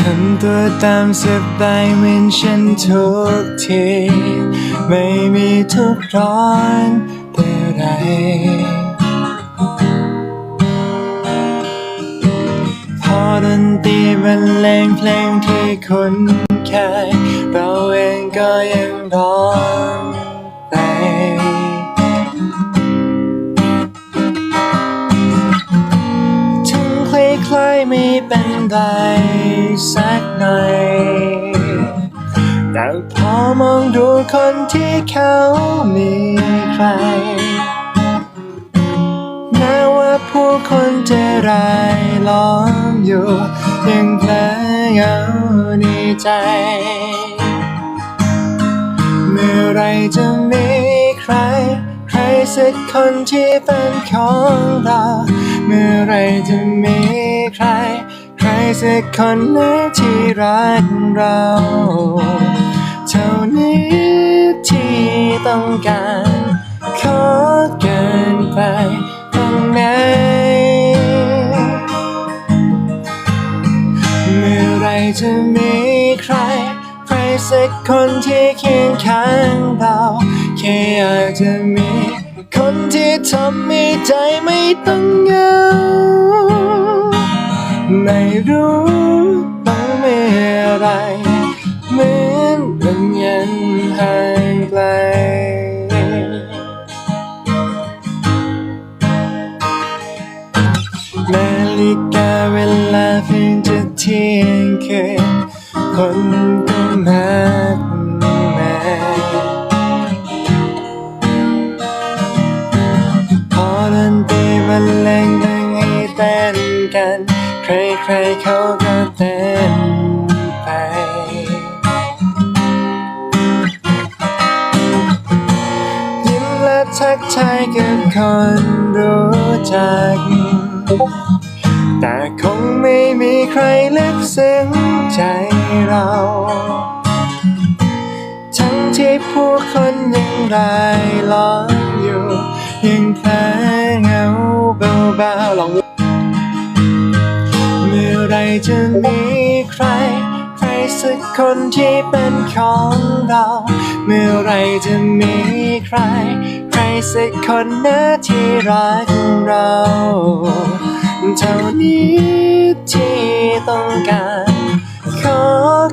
ทำตัวตามสบายเหมือนฉันทุกที ไม่มีทุกข์ร้อนแต่ไร พอดนตรีบรรเลงเพลงที่คุ้นเคยเราเองก็ยังร้องไปถึงคล้ายๆไม่เป็นไร สักหน่อย แต่พอมองดูคนที่เขามีใคร แม้ว่าผู้คนจะรายล้อมอยู่ ยังเพลเหงาในใจ เมื่อไรจะมีใคร ใครสักคนที่เป็นของเรา เมื่อไรจะมี สักคนนะที่รักเรา เท่านี้ที่ต้องการ ขอเกินไปตรงไหน เมื่อไรจะมีใคร ใครสักคนที่เคียงข้างเราแค่อยากจะมี คนที่ทำให้ใจไม่ต้องเหงา รู้ต้องมีอะไรเหมือนเป็นยันห่างไกลนาฬิกาเวลาเพียงจะเที่ยงคืนคนก็มาก ใครเขาก็เต้นไป ยิ้มและทักทายกับคนรู้จัก แต่คงไม่มีใครลึกซึ้งใจเรา ทั้งที่ผู้คนยังรายล้อมอยู่ ยังแพ้เงาเบาๆลอง จะมีใคร ใครสักคนที่เป็นของเรา เมื่อไรจะมีใคร ใครสักคนนะที่รักเราเท่านี้ที่ต้องการขอ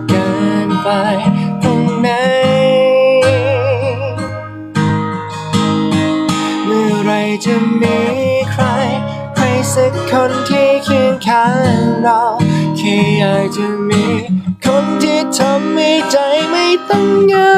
เกินไปตรงไหนเมื่อไรจะมี สักคนที่เคียงข้างเราแค่อยากจะมี คนที่ทำให้ใจไม่ต้องเหงา